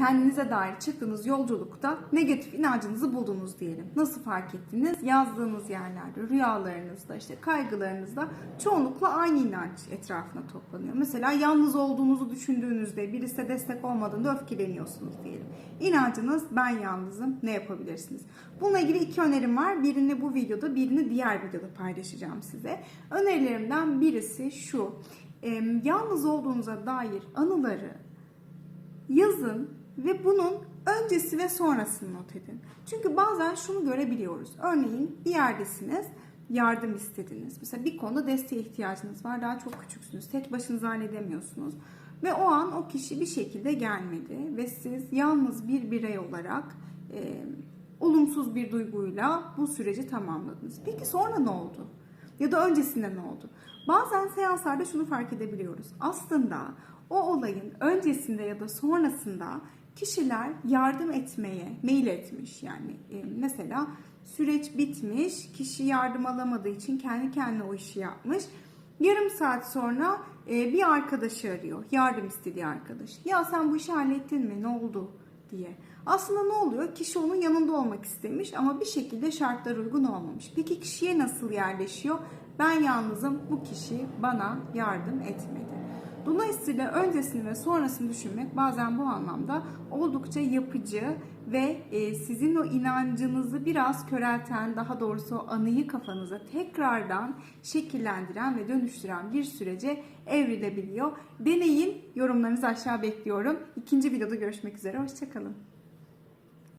kendinize dair çıktığınız yolculukta negatif inancınızı buldunuz diyelim. Nasıl fark ettiniz? Yazdığınız yerlerde, rüyalarınızda, işte kaygılarınızda çoğunlukla aynı inanç etrafına toplanıyor. Mesela yalnız olduğunuzu düşündüğünüzde, birisi destek olmadığında öfkeleniyorsunuz diyelim. İnancınız ben yalnızım, ne yapabilirsiniz? Bununla ilgili iki önerim var. Birini bu videoda, birini diğer videoda paylaşacağım size. Önerilerimden birisi şu. Yalnız olduğunuza dair anıları yazın ve bunun öncesi ve sonrasını not edin. Çünkü bazen şunu görebiliyoruz. Örneğin bir yerdesiniz, yardım istediniz. Mesela bir konuda desteğe ihtiyacınız var, daha çok küçüksünüz, tek başınıza halledemiyorsunuz. Ve o an o kişi bir şekilde gelmedi ve siz yalnız bir birey olarak e, olumsuz bir duyguyla bu süreci tamamladınız. Peki sonra ne oldu? Ya da öncesinde ne oldu? Bazen seanslarda şunu fark edebiliyoruz. Aslında o olayın öncesinde ya da sonrasında kişiler yardım etmeye meyil etmiş. Yani e, mesela süreç bitmiş, kişi yardım alamadığı için kendi kendine o işi yapmış. Yarım saat sonra e, bir arkadaşı arıyor, yardım istediği arkadaş. Ya sen bu işi hallettin mi, ne oldu diye. Aslında ne oluyor? Kişi onun yanında olmak istemiş ama bir şekilde şartlar uygun olmamış. Peki kişiye nasıl yerleşiyor? Ben yalnızım, bu kişi bana yardım etmedi. Dolayısıyla öncesini ve sonrasını düşünmek bazen bu anlamda oldukça yapıcı ve e, sizin o inancınızı biraz körelten, daha doğrusu anıyı kafanıza tekrardan şekillendiren ve dönüştüren bir sürece evrilebiliyor. Deneyin, yorumlarınızı aşağı bekliyorum. İkinci videoda görüşmek üzere, hoşçakalın.